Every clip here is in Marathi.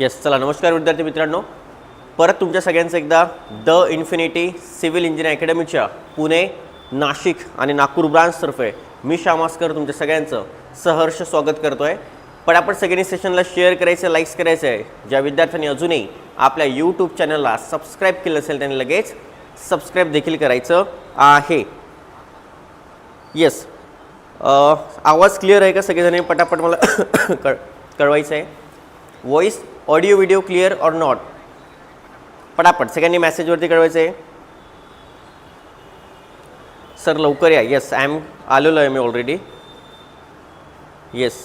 येस चला नमस्कार विद्यार्थी मित्रांनो. परत तुमच्या सगळ्यांचं एकदा द इन्फिनिटी सिव्हिल इंजिनिअर अकॅडमीच्या पुणे नाशिक आणि नागपूर ब्रांचतर्फे मी श्यामास्कर तुमच्या सगळ्यांचं सहर्ष स्वागत करतो आहे पण आपण सगळ्यांनी सेशनला शेअर करायचं लाईक्स करायचं आहे. ज्या विद्यार्थ्यांनी अजूनही आपल्या यूट्यूब चॅनलला सबस्क्राईब केलं असेल त्यांनी लगेच सबस्क्राईब देखील करायचं आहे. येस आवाज क्लिअर आहे का? सगळेजणी पटापट मला कळ कळवायचं आहे voice audio video clear or not पटापट. सगळ्यांनी मॅसेजवरती कळवायचं आहे सर लवकर या. येस आय एम आलेलो आहे मी already yes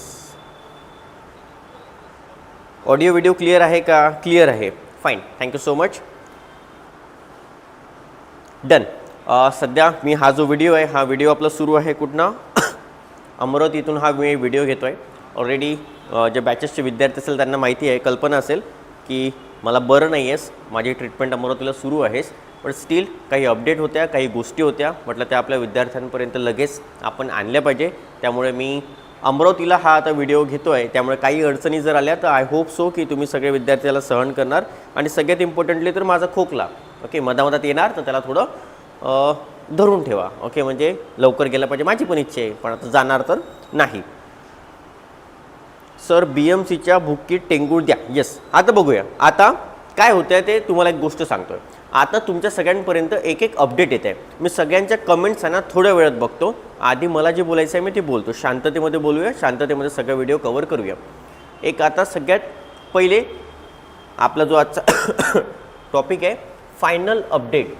audio video clear आहे का? क्लिअर आहे. Fine thank you so much done सध्या मी हा जो व्हिडिओ आहे हा व्हिडिओ आपला सुरू आहे कुठनं? अमरावतीतून हा मी व्हिडिओ घेतो आहे ऑलरेडी जे बॅचेसचे विद्यार्थी असेल त्यांना माहिती आहे कल्पना असेल की मला बरं नाही आहेस माझी ट्रीटमेंट अमरावतीला सुरू आहेस पण स्टील काही अपडेट होत्या काही गोष्टी होत्या म्हटलं त्या आपल्या विद्यार्थ्यांपर्यंत लगेच आपण आणल्या पाहिजे. त्यामुळे मी अमरावतीला हा आता व्हिडिओ घेतो आहे त्यामुळे काही अडचणी जर आल्या तर आय होप सो की तुम्ही सगळे विद्यार्थ्याला सहन करणार. आणि सगळ्यात इम्पॉर्टंटली तर माझा खोकला. ओके मधामधात येणार तर त्याला थोडं धरून ठेवा. ओके म्हणजे लवकर गेलं पाहिजे. माझी पण इच्छा आहे पण आता जाणार तर नाही. सर बी एम सीच्या भुक्की टेंगूळ द्या. येस आता बघूया. आता काय होतंय ते तुम्हाला एक गोष्ट सांगतोय. आता तुमच्या सगळ्यांपर्यंत एक एक अपडेट येत आहे मी सगळ्यांच्या कमेंट्स आहे ना थोड्या वेळात बघतो. आधी मला जे बोलायचं आहे मी ते बोलतो. शांततेमध्ये बोलूया. शांततेमध्ये सगळा व्हिडिओ कवर करूया. एक आता सगळ्यात पहिले आपला जो आजचा टॉपिक आहे फायनल अपडेट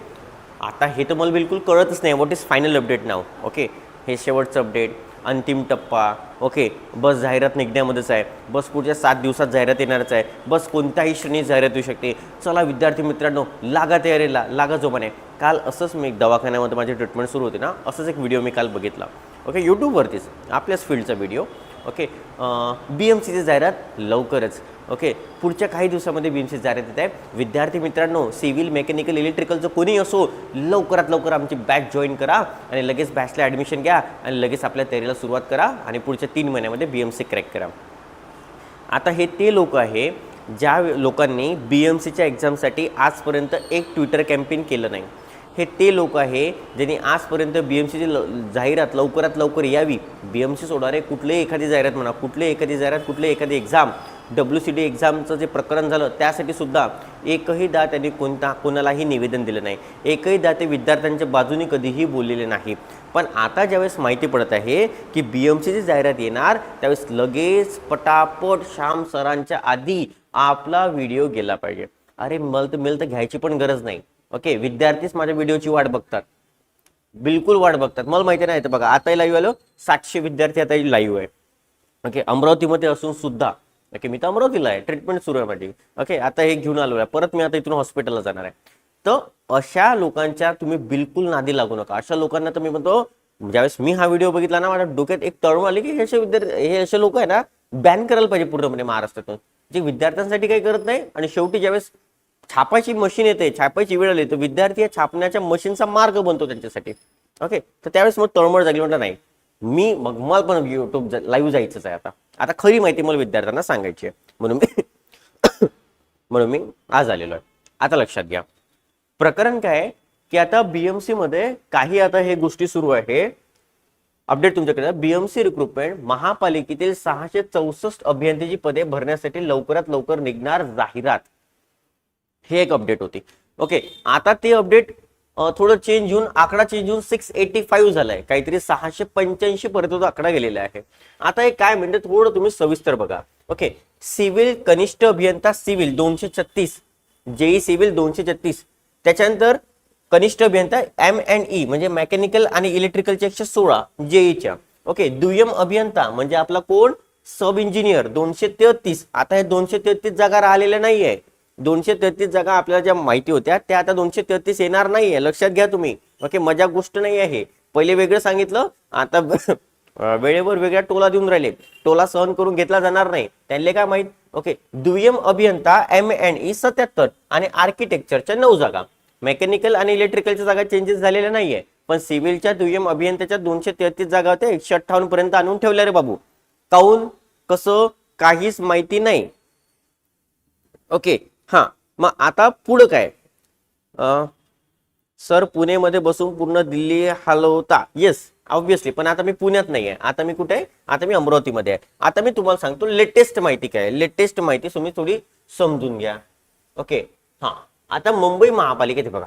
आता हे तर मला बिलकुल कळतच नाही. What is final update now okay हे शेवटचं अपडेट अंतिम टप्पा. ओके बस जाहिरात निघण्यामध्येच आहे. बस पुढच्या सात दिवसात जाहिरात येणारच आहे. बस कोणत्याही श्रेणीत जाहिरात येऊ शकते. चला विद्यार्थी मित्रांनो लागा तयारीला लागा जोमाने काल असंच मी एक दवाखान्यामध्ये माझी ट्रीटमेंट सुरू होती ना असंच एक व्हिडिओ मी काल बघितला. ओके यूट्यूबवरतीच आपल्याच फील्डचा व्हिडिओ ओके? बी एम सीची जाहिरात लवकरच. ओके? पुढच्या काही दिवसामध्ये बी एम सी जाहिरात येत आहे. विद्यार्थी मित्रांनो सिव्हिल मेकॅनिकल इलेक्ट्रिकलचं कोणी असो लवकरात लवकर आमची बॅच जॉईन करा आणि लगेच बॅचला ॲडमिशन घ्या आणि लगेच आपल्या तयारीला सुरुवात करा आणि पुढच्या तीन महिन्यामध्ये बी एम सी क्रॅक करा. आता हे ते लोक आहे ज्या लोकांनी बी एम सीच्या एक्झामसाठी आजपर्यंत एक ट्विटर कॅम्पेन केलं नाही. हे ते लोक आहे ज्यांनी आजपर्यंत बी एम सीची ल जाहिरात लवकरात लवकर यावी. बी एम सी सोडणारे कुठलेही एखादी जाहिरात म्हणा कुठले एखादी जाहिरात कुठली एखादी एक्झाम डब्ल्यू सी डी एक्झामचं जे प्रकरण झालं त्यासाठी सुद्धा एकही दा त्यांनी कोणता कोणालाही निवेदन दिलं नाही. एकही दा ते विद्यार्थ्यांच्या बाजूने कधीही बोललेले नाही. पण आता ज्यावेळेस माहिती पडत आहे की बी एम सीची जाहिरात येणार त्यावेळेस लगेच पटापट श्याम सरांच्या आधी आपला व्हिडिओ गेला पाहिजे. अरे मला तर मिळतं घ्यायची पण गरज नाही. ओके विद्यार्थीच माझ्या व्हिडिओची वाट बघतात. बिलकुल वाट बघतात. मला माहिती नाही तर बघा आताही लाईव्ह आलो सातशे विद्यार्थी आता लाईव्ह आहे. ओके अमरावतीमध्ये असून सुद्धा ओके मी तर अमरावतीला आहे ट्रीटमेंट सुरू आहे माझी. ओके आता हे घेऊन आलो आहे परत मी आता इथून हॉस्पिटलला जाणार आहे. तर अशा लोकांच्या तुम्ही बिलकुल नादी लागू नका. अशा लोकांना तर मी म्हणतो ज्यावेळेस मी हा व्हिडिओ बघितला ना माझ्या डोक्यात एक तळमळ आली की हे असे विद्यार्थी हे असे लोक आहे ना बॅन करायला पाहिजे पूर्णपणे म्हणजे महाराष्ट्रातून. जे विद्यार्थ्यांसाठी काही करत नाही आणि शेवटी ज्यावेळेस छापायची मशीन येते छापायची वेळ आली तर विद्यार्थी या छापण्याच्या मशीनचा मार्ग बनतो त्यांच्यासाठी. ओके तर त्यावेळेस मग तळमळ झाली म्हटलं नाही. मी मग मला पण युट्यूब लाईव्ह जायचंच आहे आता. आता खरी माहिती मला विद्यार्थ्यांना सांगायची आहे. म्हणून मी म्हणून मी आज आलेलो आहे. आता लक्षात घ्या. प्रकरण काय आहे? की आता बीएमसी मध्ये काही आता हे गोष्टी सुरू आहे. अपडेट तुमच्याकडे. बीएमसी रिक्रुटमेंट महापालिकेतील सहाशे चौसष्ट अभियंत्याची पदे भरण्यासाठी लवकरात लवकर निघणार जाहिरात. हे एक अपडेट होती. ओके आता ते अपडेट थोडं चेंज होऊन आकडा चेंज होऊन सिक्स एटी फाईव्ह झालाय. काहीतरी सहाशे पंच्याऐंशी पर्यंत तो आकडा गेलेला आहे. आता हे काय म्हणजे थोडं तुम्ही सविस्तर बघा. ओके सिव्हिल कनिष्ठ अभियंता सिव्हिल दोनशे छत्तीस जेई सिव्हिल दोनशे छत्तीस. त्याच्यानंतर कनिष्ठ अभियंता एम अँड ई म्हणजे मेकॅनिकल आणि इलेक्ट्रिकलच्या एकशे सोळा जेईच्या ओके दुय्यम अभियंता म्हणजे आपला कोण? सब इंजिनियर दोनशे तेहतीस. आता हे दोनशे तेहतीस जागा राहिलेल्या नाहीये. दोनशे तेहतीस जागा आपल्याला ज्या माहिती होत्या त्या आता दोनशे तेहतीस येणार नाहीये. लक्षात घ्या तुम्ही. ओके मजा गोष्ट नाही आहे. पहिले वेगळं सांगितलं आता वेळेवर वेगळ्या टोला देऊन राहिले. टोला सहन करून घेतला जाणार नाही. त्यांना काय माहीत? ओके दुय्यम अभियंता एम अँड ई सत्याहत्तर आणि आर्किटेक्चरच्या नऊ जागा. मेकॅनिकल आणि इलेक्ट्रिकलच्या जागा चेंजेस झालेल्या नाहीये. पण सिव्हिलच्या दुय्यम अभियंत्याच्या दोनशे तेहतीस जागा होत्या एकशे अठ्ठावन्न पर्यंत आणून ठेवल्या रे बाबू. काऊन? कसं? काहीच माहिती नाही. ओके हां मग आता पुढं काय? अं, सर पुणेमध्ये बसून पूर्ण दिल्ली हलवता. येस ऑब्विसली पण आता मी पुण्यात नाही आहे आता मी कुठे? आहे आता मी अमरावतीमध्ये आहे. आता मी तुम्हाला सांगतो लेटेस्ट माहिती काय लेटेस्ट माहिती तुम्ही थोडी समजून घ्या. ओके हा. आता मुंबई महापालिकेत बघा.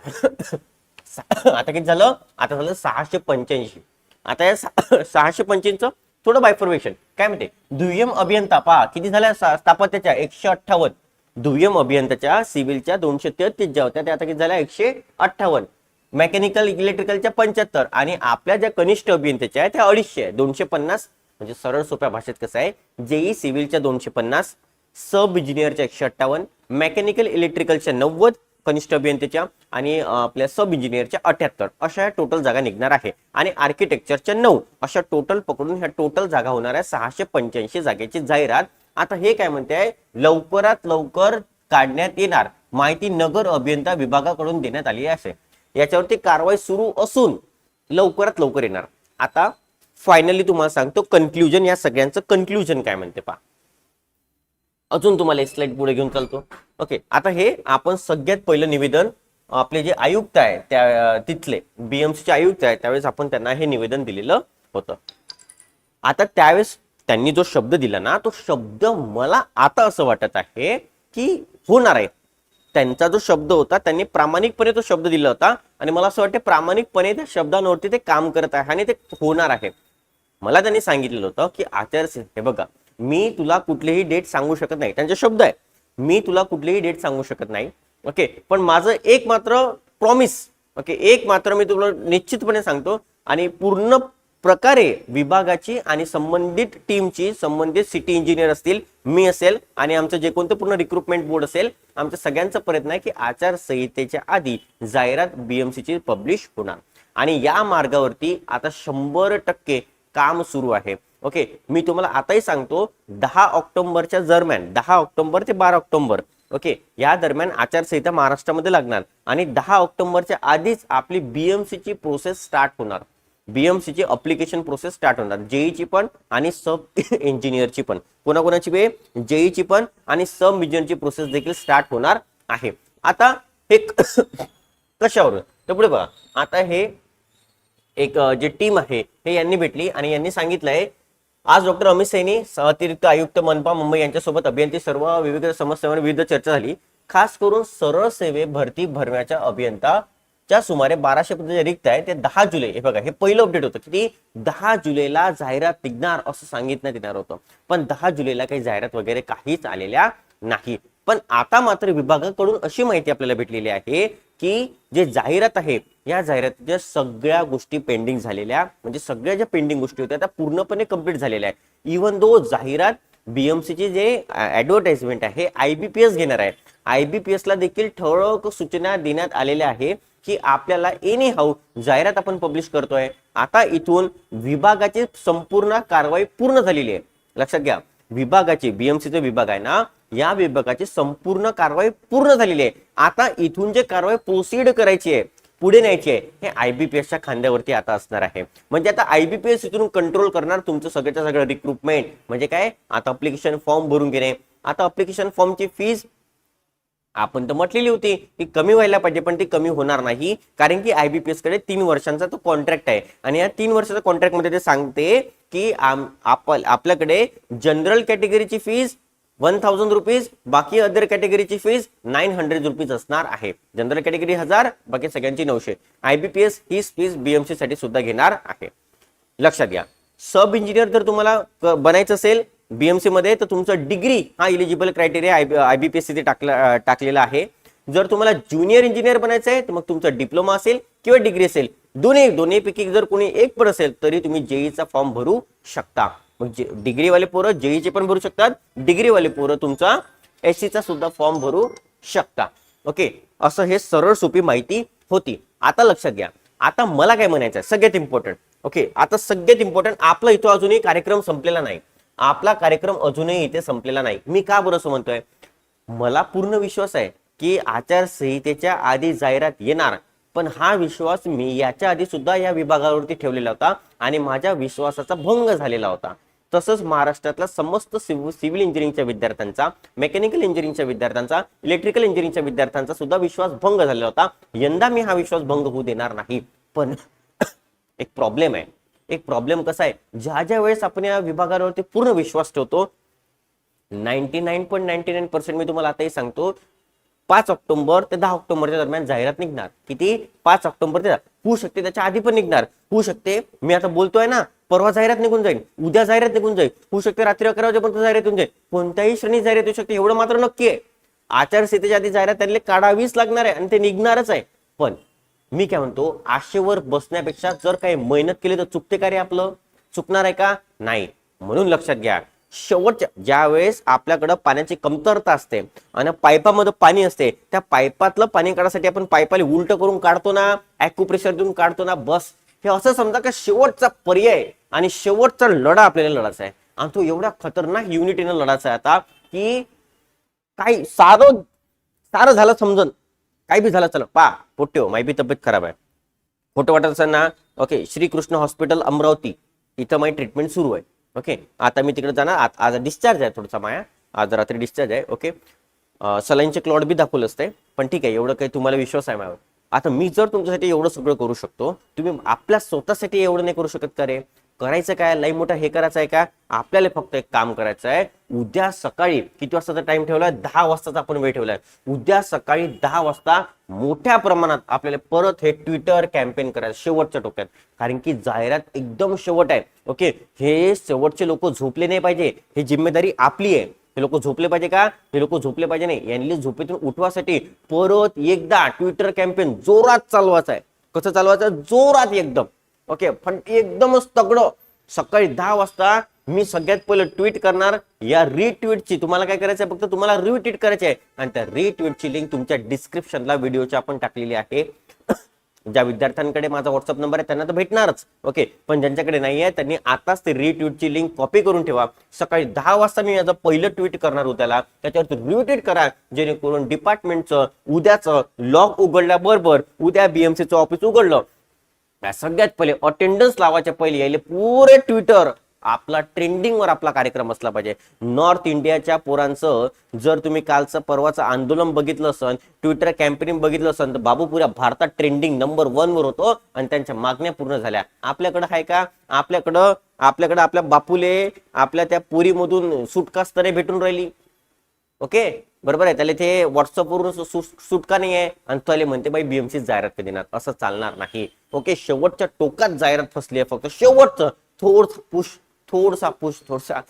आता किती झालं? आता झालं सहाशे पंच्याऐंशी. आता या सहाशे पंच्याऐंशीचं थोडं बायफॉर्मेशन काय म्हणते दुय्यम अभियंता पहा किती झाल्या? स्थापत्याच्या एकशे अठ्ठावन्न. दुय्यम अभियंताच्या सिव्हिलच्या दोनशे तेहतीस ज्या होत्या. त्या आता किती झाल्या? एकशे अठ्ठावन्न. मेकॅनिकल इलेक्ट्रिकलच्या पंच्याहत्तर. आणि आपल्या ज्या कनिष्ठ अभियंत्याच्या आहेत त्या अडीचशे आहे. दोनशे पन्नास म्हणजे सरळ सोप्या भाषेत कसं आहे? जेई सिव्हिलच्या दोनशे पन्नास सब इंजिनियरच्या एकशे अठ्ठावन्न मेकॅनिकल इलेक्ट्रिकलच्या नव्वद कनिष्ठ अभियंत्याच्या आणि आपल्या सब इंजिनियरच्या अठ्याहत्तर. अशा या टोटल जागा निघणार आहे. आणि आर्किटेक्चरच्या नऊ. अशा टोटल पकडून ह्या टोटल जागा होणार आहे सहाशे पंच्याऐंशी जागेची जाहिरात आता हे काय म्हणते आहे लवकरात लवकर काढण्यात येणार माहिती नगर अभियंता विभागाकडून देण्यात आली आहे. याच्यावरती कारवाई सुरू असून लवकरात लवकर येणार. आता फायनली तुम्हाला सांगतो कन्क्लुजन या सगळ्यांचं कन्क्लुजन काय म्हणते पहा. अजून तुम्हाला एक स्लाइड पुढे घेऊन चालतो. ओके आता हे आपण सगळ्यात पहिलं निवेदन आपले जे आयुक्त आहे त्या तिथले बीएमसीचे आयुक्त आहे त्यावेळेस आपण त्यांना हे निवेदन दिलेलं होतं. आता त्यावेळेस त्यांनी जो शब्द दिला ना तो शब्द मला आता असं वाटत आहे की होणार आहे. त्यांचा जो शब्द होता त्यांनी प्रामाणिकपणे तो शब्द दिला होता आणि मला असं वाटतं प्रामाणिकपणे त्या शब्दांवरती ते काम करत आहे आणि ते होणार आहे. मला त्यांनी सांगितलेलं होतं की आचारसंहिता हे बघा मी तुला कुठलीही डेट सांगू शकत नाही. त्यांचे शब्द आहे. मी तुला कुठलीही डेट सांगू शकत नाही. ओके? पण माझं एक मात्र प्रॉमिस ओके? एक मात्र मी तुला निश्चितपणे सांगतो आणि पूर्ण प्रकारे विभागाची आणि संबंधित टीमची संबंधित सिटी इंजिनियर असतील मी असेल आणि आमचं जे कोणतं पूर्ण रिक्रुटमेंट बोर्ड असेल आमचा सगळ्यांचा प्रयत्न आहे की आचारसंहितेच्या आधी जाहिरात बीएमसीची पब्लिश होणार. आणि या मार्गावरती आता शंभर टक्के काम सुरू आहे. ओके मी तुम्हाला आताही सांगतो दहा ऑक्टोबरच्या दरम्यान दहा ऑक्टोबर ते बारा ऑक्टोबर ओके या दरम्यान आचारसंहिता महाराष्ट्रामध्ये लागणार. आणि दहा ऑक्टोबरच्या आधीच आपली बीएमसी ची प्रोसेस स्टार्ट होणार. बीएमसी ची अप्लिकेशन प्रोसेस स्टार्ट होणार. जेईची पण आणि सब इंजिनियरची पण. कोणाकोणाची वे जेईची पण आणि सब इंजिनियरची प्रोसेस देखील स्टार्ट होणार आहे. आता हे कशावर तर पुढे बघा. आता हे एक जे टीम आहे हे यांनी भेटली आणि यांनी सांगितलंय आज डॉक्टर अमित सैनी अतिरिक्त आयुक्त मनपा मुंबई यांच्यासोबत अभियंती सर्व विविध समस्यांवर विविध चर्चा झाली. खास करून सरळ सेवे भरती भरण्याच्या अभियंता च्या सुमारे बाराशे पद जे रिक्त आहे ते दहा जुलै. हे बघा हे पहिलं अपडेट होतं. की दहा जुलैला जाहिरात निघणार असं सांगितण्यात येणार होतं. पण दहा जुलैला काही जाहिरात वगैरे काहीच आलेल्या नाही. पण आता मात्र विभागाकडून अशी माहिती आपल्याला भेटलेली आहे की जे जाहिरात आहे या जाहिरातीच्या सगळ्या गोष्टी पेंडिंग झालेल्या म्हणजे सगळ्या ज्या पेंडिंग गोष्टी होत्या त्या पूर्णपणे कंप्लीट झालेल्या आहेत. इव्हन दो जाहिरात बीएमसीची जे ऍडव्हर्टाइजमेंट आहे आयबीपीएस घेणार आहे आयबीपीएस ला देखील ठळक सूचना देण्यात आलेल्या आहे की आपल्याला एनी हाऊ जाहिरात आपण पब्लिश करतोय. आता इथून विभागाची संपूर्ण कारवाई पूर्ण झालेली आहे. लक्षात घ्या विभागाची बीएमसीचा विभाग आहे ना या विभागाची संपूर्ण कारवाई पूर्ण झालेली आहे. आता इथून जे कारवाई प्रोसीड करायची आहे पुढे न्यायची आहे. हे आयबीपीएसच्या खांद्यावरती आता असणार आहे. म्हणजे आता आयबीपीएस इथून कंट्रोल करणार तुमचं सगळ्याचं सगळं रिक्रुटमेंट म्हणजे काय? आता अप्लिकेशन फॉर्म भरून घेणे. आता अप्लिकेशन फॉर्मची फीज आपण तर म्हटलेली होती की कमी व्हायला पाहिजे पण ती कमी होणार नाही. कारण की आयबीपीएसकडे तीन वर्षांचा तो कॉन्ट्रॅक्ट आहे. आणि या तीन वर्षाच्या कॉन्ट्रॅक्टमध्ये ते सांगते की आपल्याकडे जनरल कॅटेगरीची फीज वन थाउजंड रुपीज बाकी अदर कॅटेगरीची फीज नाईन हंड्रेड रुपीज असणार आहे. जनरल कॅटेगरी हजार बाकी सगळ्यांची नऊशे. आयबीपीएस ही फीज बीएमसी साठी सुद्धा घेणार आहे. लक्षात घ्या. सब इंजिनियर जर तुम्हाला बनायचं असेल बीएमसी मध्ये तर तुमचं डिग्री हा इलिजिबल क्रायटेरिया आयबीपीएस तिथे टाकला टाकलेला आहे. जर तुम्हाला ज्युनियर इंजिनियर बनायचं आहे तर मग तुमचा डिप्लोमा असेल किंवा डिग्री असेल. दोन्ही दोन्हीपैकी जर कोणी एक पण असेल तरी तुम्ही जेईचा फॉर्म भरू शकता. मग जे डिग्रीवाले पोरं जेईचे पण भरू शकतात डिग्रीवाले पोरं तुमचा एस चा सुद्धा फॉर्म भरू शकता. ओके? असं हे सरळ सोपी माहिती होती. आता लक्षात घ्या. आता मला काय म्हणायचं आहे सगळ्यात इम्पॉर्टंट ओके? आता सगळ्यात इम्पॉर्टंट आपला इथं अजूनही कार्यक्रम संपलेला नाही. आपला कार्यक्रम अजूनही इथे संपलेला नाही. मी का बरं असं म्हणतोय? मला पूर्ण विश्वास आहे की आचारसंहितेच्या आधी जाहिरात येणार. पण हा विश्वास मी याच्या आधी सुद्धा या विभागावरती ठेवलेला होता आणि माझ्या विश्वासाचा भंग झालेला होता. तसंच महाराष्ट्रातल्या समस्त सिव्हिल इंजिनिअरिंगच्या विद्यार्थ्यांचा मेकॅनिकल इंजिनिअरिंगच्या विद्यार्थ्यांचा इलेक्ट्रिकल इंजिनिअरिंगच्या विद्यार्थ्यांचा सुद्धा विश्वास भंग झालेला होता. यंदा मी हा विश्वास भंग होऊ देणार नाही. पण एक प्रॉब्लेम आहे. एक प्रॉब्लेम कसा आहे? ज्या ज्या वेळेस आपण या विभागावरती पूर्ण विश्वास ठेवतो ninety nine point ninety nine percent मी तुम्हाला आताही सांगतो पाच ऑक्टोबर ते दहा ऑक्टोबरच्या दरम्यान जाहिरात निघणार. किती? पाच ऑक्टोबर ते होऊ शकते त्याच्या आधी पण निघणार. होऊ शकते. मी आता बोलतोय ना परवा जाहिरात निघून जाईल उद्या जाहिरात निघून जाईल. होऊ शकते रात्री अकरा वाजेपर्यंत जाहिरात येऊन जाईल. कोणत्याही श्रेणी जाहिरात येऊ शकते एवढं मात्र नक्की आहे. आचारसंहितेच्या आधी जाहिरात त्यांनी काढावीच लागणार आहे आणि ते निघणारच आहे. पण मी काय म्हणतो आशेवर बसण्यापेक्षा जर काही मेहनत केली तर चुकते का रे आपलं? चुकणार आहे का? नाही. म्हणून लक्षात घ्या शेवटच्या ज्या वेळेस आपल्याकडं पाण्याची कमतरता असते आणि पाईपामध्ये पाणी असते त्या पाईपातलं पाणी काढण्यासाठी आपण पाईपाला उलट करून काढतो ना ॲक्युप्रेशर देऊन काढतो ना बस. हे असं समजा का शेवटचा पर्याय आणि शेवटचा लढा आपल्याला लढायचा आहे. आणि तो एवढा खतरनाक युनिटीनं लढायचा आहे आता की काही सारं सारं झालं समजून काही बी झालं चला पा पोट्यो माहिती बी तब्येत खराब आहे. फोटो वाटत असेल ना ओके श्रीकृष्ण हॉस्पिटल अमरावती इथं माझी ट्रीटमेंट सुरू आहे. ओके आता मी तिकडे जाणार आज- आज डिस्चार्ज आहे थोडासा माया आज रात्री डिस्चार्ज आहे ओके. सलाईनचे क्लॉड बी दाखवलं असते पण ठीक आहे एवढं काही तुम्हाला विश्वास आहे माझ्यावर. आता मी जर तुमच्यासाठी एवढं सगळं करू शकतो तुम्ही आपल्या स्वतःसाठी एवढं नाही करू शकत का रे? करायचं काय? लई मोठं हे करायचं आहे का? आपल्याला फक्त एक काम करायचं आहे उद्या सकाळी किती वाजताचा टाइम ठेवलाय? दहा वाजताचा आपण वेळ ठेवलाय. उद्या सकाळी दहा वाजता मोठ्या प्रमाणात आपल्याला परत हे ट्विटर कॅम्पेन करायचं शेवटच्या टोक्यात. कारण की जाहिरात एकदम शेवट आहे. ओके हे शेवटचे लोक झोपले नाही पाहिजे. ही जिम्मेदारी आपली आहे. हे लोक झोपले पाहिजे का? हे लोक झोपले पाहिजे नाही. यांनी झोपेतून उठवासाठी परत एकदा ट्विटर कॅम्पेन जोरात चालवायचा आहे. कसं चालवायचं? जोरात एकदम. ओके पण एकदमच तगडं. सकाळी दहा वाजता मी सगळ्यात पहिलं ट्विट करणार. या रिट्विटची तुम्हाला काय करायचं आहे फक्त तुम्हाला रिट्विट करायची आहे आणि त्या रिट्विटची लिंक तुमच्या डिस्क्रिप्शनला व्हिडिओची आपण टाकलेली आहे. ज्या विद्यार्थ्यांकडे माझा व्हॉट्सअप नंबर आहे त्यांना तर भेटणारच. ओके पण ज्यांच्याकडे नाही आहे त्यांनी आताच ते रिट्विटची लिंक कॉपी करून ठेवा. सकाळी दहा वाजता मी याचं पहिलं ट्विट करणार होत्याला त्याच्यावर रिट्विट करा जेणेकरून डिपार्टमेंटचं उद्याचं लॉक उघडल्याबरोबर उद्या बीएमसीचं ऑफिस उघडलं. सगळ्यात पहिले अटेंडन्स लावायच्या पहिले यायले पुरे ट्विटर आपला ट्रेंडिंगवर आपला कार्यक्रम असला पाहिजे. नॉर्थ इंडियाच्या पोरांचं जर तुम्ही कालचं परवाचं आंदोलन बघितलं असन ट्विटर कॅम्पेनिंग बघितलं असन तर बाबू पुऱ्या भारतात ट्रेंडिंग नंबर वन वर होतो आणि त्यांच्या मागण्या पूर्ण झाल्या. आपल्याकडं आहे का? आपल्याकडं आपल्याकडं आपल्या बापूले आपल्या त्या पुरीमधून सुटकास्तरे भेटून राहिली. ओके बरोबर आहे. त्याला ते व्हॉट्सअपवरून सुटका नाही आहे आणि त्याला म्हणते बाई बीएमसी जाहिरात कधी देणार असं चालणार नाही. ओके शेवटच्या टोकात जाहिरात फसली आहे फक्त. शेवटचं थोडसा पुश थोडसा पुश थोडसा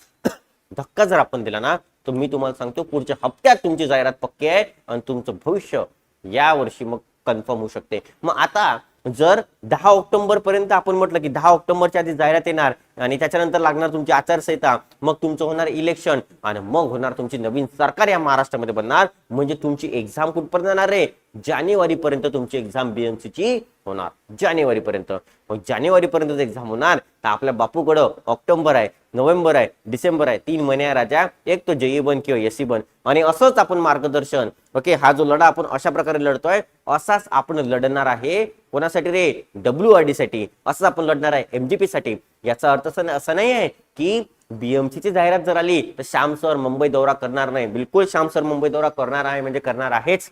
धक्का जर आपण दिला ना तर मी तुम्हाला सांगतो पुढच्या हप्त्यात तुमची जाहिरात पक्की आहे आणि तुमचं भविष्य या वर्षी मग कन्फर्म होऊ शकते. मग आता जर दहा ऑक्टोबर पर्यंत आपण म्हटलं की दहा ऑक्टोबरच्या आधी जाहिरात येणार आणि त्याच्यानंतर लागणार तुमची आचारसंहिता मग तुमचं होणार इलेक्शन आणि मग होणार तुमची नवीन सरकार या महाराष्ट्रामध्ये बनणार. म्हणजे तुमची एक्झाम कुठपर्यंत जाणार रे जानेवारी पर्यंत तुमची एक्झाम बीएमसीची होणार. जानेवारीपर्यंत. मग जानेवारीपर्यंत एक्झाम होणार तर आपल्या बापूकडं ऑक्टोबर आहे नोव्हेंबर आहे डिसेंबर आहे तीन महिने राजा. एक तो जेई बन किंवा एसी बन. आणि असंच आपण मार्गदर्शन. ओके हा जो लढा आपण अशा प्रकारे लढतोय असाच आपण लढणार आहे. कोणासाठी रे? डब्ल्यू आर डी साठी असंच आपण लढणार आहे एमजीपी साठी याचा अर्थ असं नाही आहे की बीएमसी ची जाहिरात जर आली तर श्याम सर मुंबई दौरा करणार नाही. बिलकुल श्याम सर मुंबई दौरा करणार आहे म्हणजे करणार आहेच.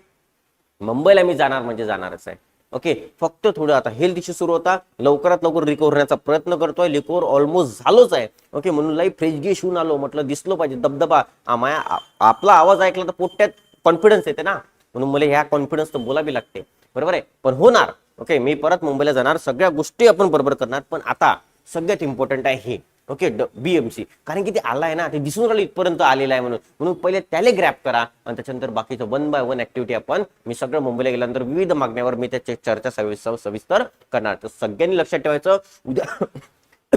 मुंबईला मी जाणार म्हणजे जाणारच आहे. ओके फक्त थोडं आता हेल्थ इश्यू सुरू होता लवकरात लवकर रिकवर होण्याचा प्रयत्न करतोय रिकवर ऑलमोस्ट झालोच आहे. ओके म्हणून लाई फ्रेश गिश होऊन आलो म्हटलं दिसलो पाहिजे दबदबा. माया आपला आवाज ऐकला तर पोट्यात कॉन्फिडन्स येते ना. म्हणून मला ह्या कॉन्फिडन्स तर बोलावी लागते. बरोबर आहे? पण होणार. ओके मी परत मुंबईला जाणार सगळ्या गोष्टी आपण बरोबर करणार पण आता सगळ्यात इम्पॉर्टंट आहे हे. ओके बीएमसी कारण की ते आलाय ना ते दिसून राहिलं इथपर्यंत आलेलं आहे म्हणून. म्हणून पहिले त्याला ग्रॅप करा आणि त्याच्यानंतर बाकीचं वन बाय वन ऍक्टिव्हिटी आपण मी सगळं मुंबईला गेल्यानंतर विविध मागण्यावर मी त्याची चर्चा सविस्तर सविस्तर करणार. तर सगळ्यांनी लक्षात ठेवायचं. उद्या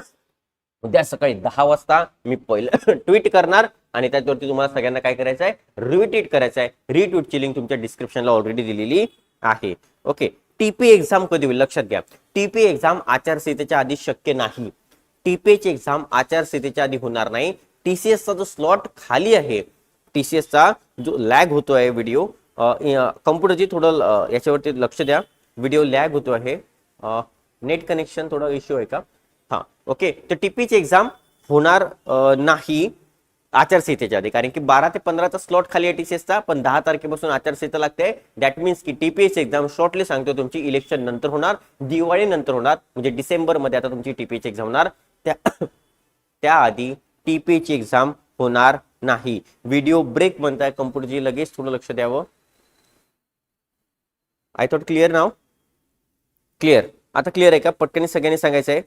उद्या सकाळी दहा वाजता मी पहिलं ट्विट करणार आणि त्याच्यावरती तुम्हाला सगळ्यांना काय करायचं आहे? रिट्विट करायचं आहे. रिट्विटची लिंक तुमच्या डिस्क्रिप्शनला ऑलरेडी दिलेली आहे. ओके टीपी एक्झाम कधी होईल? लक्षात घ्या. टीपी एक्झाम आचारसंहितेच्या आधी शक्य नाही. टीपीची एक्झाम आचारसंहितेच्या आधी होणार नाही. टीसीएसचा जो स्लॉट खाली आहे टीसीएसचा जो लॅग होतो आहे व्हिडिओ कम्प्युटरची थोडं याच्यावरती लक्ष द्या. व्हिडिओ लॅग होतो आहे. नेट कनेक्शन थोडा इश्यू आहे का? हा ओके तर टीपीची एक्झाम होणार नाही आचारसंहितेच्या आधी. कारण की बारा ते पंधराचा स्लॉट खाली आहे टीसीएसचा पण दहा तारखेपासून आचारसंहिता लागते. दॅट मीन्स की टीपीएस एक्झाम शॉर्टली सांगतो तुमची. इलेक्शन नंतर होणार. दिवाळी नंतर होणार. म्हणजे डिसेंबरमध्ये आता तुमची टीपीएस एक्झाम होणार. त्या त्याआधी टीपीची एक्झाम होणार नाही. व्हिडिओ ब्रेक म्हणताय कम्प्युटरची लगेच थोडं लक्ष द्यावं. I thought clear now clear आता क्लिअर आहे का? पटकन सगळ्यांनी सांगायचं आहे.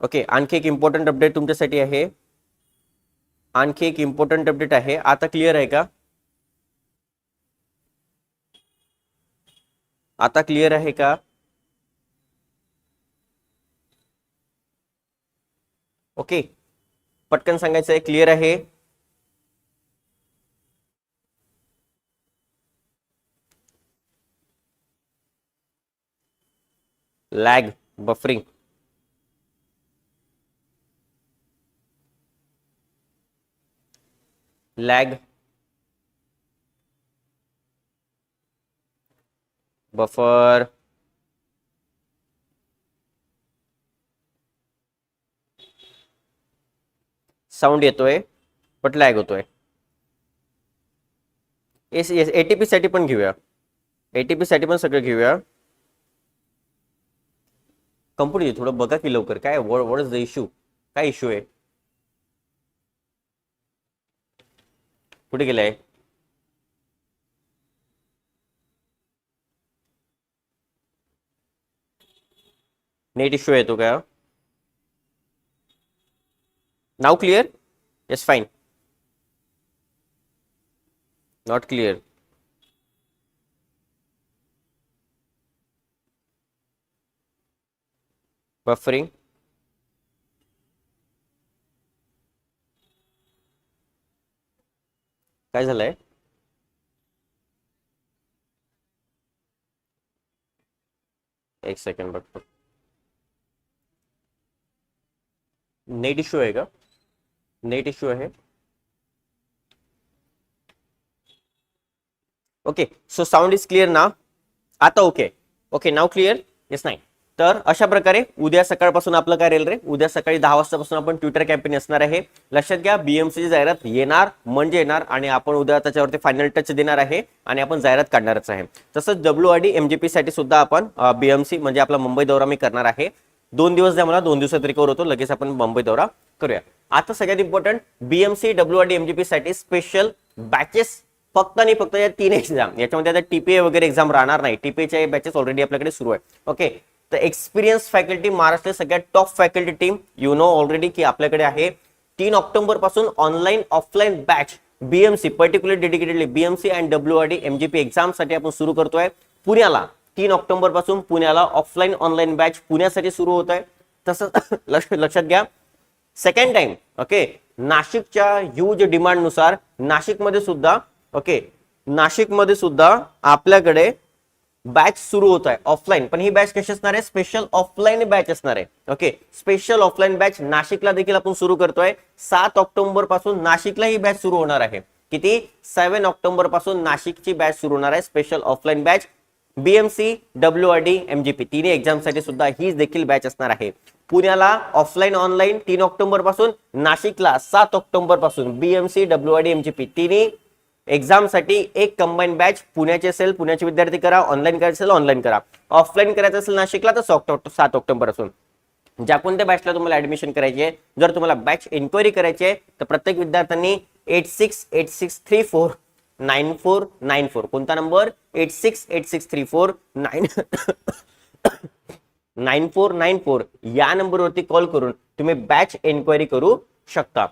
ओके आणखी एक इम्पॉर्टंट अपडेट तुमच्यासाठी आहे. आणखी एक इम्पॉर्टंट अपडेट आहे. आता क्लिअर आहे का? आता क्लिअर आहे का? ओके? पटकन सांगायचं आहे क्लिअर आहे. Lag buffering lag buffer sound येतोय बट लॅग होतोय. एस एस एटीपी साठी पण घेऊया. एटीपी साठी पण सगळं घेऊया. कंपनी थोडं बघा की लवकर. काय वॉट इज द इश्यू काय इश्यू आहे? कुठे गेलाय? नेट इश्यू येतो का? Now clear yes fine not clear buffering? काय झालंय एक सेकंड बघतो नेट इश्यू आहे का नेट इश्यू आहे. Okay so sound is clear ना? आता okay. Okay now clear? Yes नाही. तर अशा प्रकारे उद्या सकाळपासून आपलं काय राहील रे? उद्या सकाळी दहा वाजतापासून आपण ट्विटर कॅम्पेन असणार आहे. लक्षात घ्या बीएमसीची जाहिरात येणार म्हणजे येणार आणि आपण उद्या त्याच्यावरती फायनल टच देणार आहे आणि आपण जाहिरात काढणारच आहे. तसंच डब्ल्यू आय डी एमजीपी साठी सुद्धा आपण बीएमसी म्हणजे आपला मुंबई दौरा मी करणार आहे. दोन दिवस द्या मला दोन दिवसात रिकवर होतो. लगेच आपण मुंबई दौरा करूया. आता सगळ्यात important BMC W R D MGP साठी स्पेशल बॅचेस फक्त आणि फक्त या तीन एक्झाम याच्यामध्ये आता टीपीए वगैरे एक्झाम राहणार नाही. टीपीएच्या बॅचेस ऑलरेडी आपल्याकडे सुरू आहे ओके तर एक्सपिरियन्स फॅकल्टी महाराष्ट्र सगळ्यात top faculty team you know already की आपल्याकडे आहे तीन ऑक्टोबरपासून online offline batch BMC particular dedicatedly BMC and W R D MGP एक्झामसाठी आपण सुरू करतोय. पुण्याला. तीन ऑक्टोबरपासून पुण्याला ऑफलाईन ऑनलाईन बॅच पुण्यासाठी सुरू होत आहे. तसंच लक्ष लक्षात घ्या. सेकंड टाइम ओके नाशिकच्या ह्यूज डिमांडनुसार नाशिकमध्ये सुद्धा ओके नाशिकमध्ये सुद्धा आपल्याकडे बॅच सुरू होत आहे ऑफलाईन. पण ही बॅच कशी असणार आहे? स्पेशल ऑफलाईन बॅच असणार आहे ओके स्पेशल ऑफलाईन बॅच नाशिकला देखील आपण सुरू करतोय. सात ऑक्टोबरपासून नाशिकला ही बॅच सुरू होणार आहे. किती? सेव्हन ऑक्टोबरपासून नाशिकची बॅच सुरू होणार आहे. Special offline batch BMC W R D MGP तिन्ही एक्झामसाठी सुद्धा हीच देखील बॅच असणार आहे. पुण्याला ऑफलाईन ऑनलाईन तीन ऑक्टोबरपासून नाशिकला सात ऑक्टोबरपासून BMC W R D MGP तिन्ही एक्झामसाठी एक कंबाईन बॅच पुण्याचे असेल पुण्याचे विद्यार्थी करा ऑनलाईन करायचं असेल ऑनलाईन करा. ऑफलाईन करायचं असेल नाशिकला तर सात ऑक्टोबर असून ज्या कोणत्या बॅचला तुम्हाला ऍडमिशन करायची आहे जर तुम्हाला बॅच इन्क्वायरी करायची आहे तर प्रत्येक विद्यार्थ्यांनी eight six eight six three four nine four nine four. कोणता number? Eight six eight six three four nine nine four nine four. या नंबरवरती कॉल करून तुम्ही बॅच एन्क्वायरी करू शकता.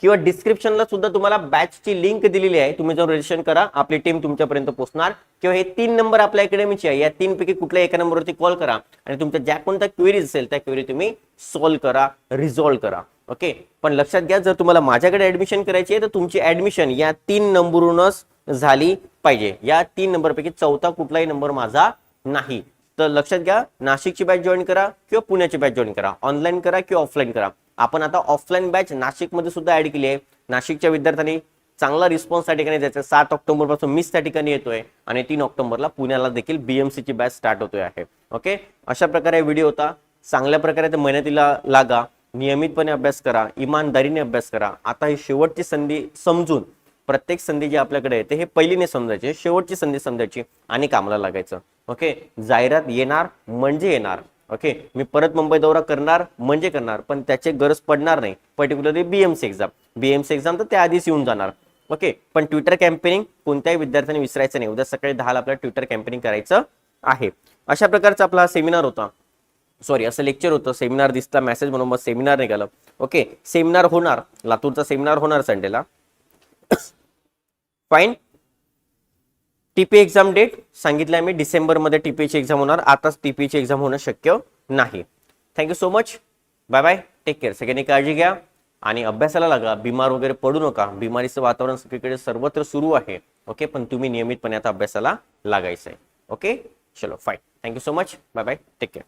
किंवा डिस्क्रिप्शनला सुद्धा तुम्हाला बॅचची लिंक दिलेली आहे. तुम्ही जाऊन रजिस्ट्रेशन करा. आपली टीम तुमच्यापर्यंत पोहोचणार. किंवा हे तीन नंबर आपल्या अकॅडमीचे आहे. या तीन पैकी कुठल्या एका नंबरवरती कॉल करा. आणि तुमच्या ज्या कोणत्या क्वेरीज असेल त्या क्वेरी तुम्ही सॉल्व्ह करा रिझॉल्व्ह करा. ओके? पण लक्षात घ्या जर तुम्हाला माझ्याकडे ऍडमिशन करायची आहे तर तुमची ऍडमिशन या तीन नंबरवरूनच झाली पाहिजे. या तीन नंबरपैकी चौथा कुठलाही नंबर माझा नाही. तर लक्षात घ्या नाशिकची बॅच जॉईन करा किंवा पुण्याची बॅच जॉईन करा. ऑनलाईन करा किंवा ऑफलाईन करा. आपण आता ऑफलाईन बॅच नाशिकमध्ये सुद्धा ऍड केली आहे. नाशिकच्या विद्यार्थ्यांनी चांगला रिस्पॉन्स त्या ठिकाणी द्यायचा सात ऑक्टोबरपासून मिस त्या ठिकाणी येतोय आणि तीन ऑक्टोबरला पुण्याला देखील बीएमसीची बॅच स्टार्ट होतोय आहे. ओके? अशा प्रकारे व्हिडिओ होता. चांगल्या प्रकारे त्या मेहनतीला लागा. नियमितपणे अभ्यास करा इमानदारीने अभ्यास करा. आता ही शेवटची संधी समजून प्रत्येक संधी जी आपल्याकडे येते हे पहिलीने समजायची शेवटची संधी समजायची आणि कामाला लागायचं. ओके? जाहिरात येणार म्हणजे येणार. ओके? मी परत मुंबई दौरा करणार म्हणजे करणार पण त्याची गरज पडणार नाही. Particularly BMC exam BMC exam तर त्या आधीच येऊन जाणार. ओके? पण ट्विटर कॅम्पेनिंग कोणत्याही विद्यार्थ्यांनी विसरायचं नाही. उद्या सकाळी दहाला आपल्याला ट्विटर कॅम्पेनिंग करायचं आहे. अशा प्रकारचा आपला सेमिनार होता. सॉरी असं लेक्चर होतं सेमिनार दिसला मेसेज म्हणून मग सेमिनार निघालं. ओके सेमिनार होणार लातूरचा सेमिनार होणार संडेला फाईन टीपी एक्झाम डेट सांगितलंय मी डिसेंबरमध्ये टीपीची एक्झाम होणार. आताच टीपीची एक्झाम होणं शक्य नाही. Thank you so much bye bye take care सगळ्यांनी काळजी घ्या. आणि अभ्यासाला लागा. बिमार वगैरे पडू नका. बिमारीचं वातावरण सगळीकडे सर्वत्र सुरू आहे. ओके पण तुम्ही नियमितपणे आता अभ्यासाला लागायचं आहे ओके चलो fine thank you so much bye bye take care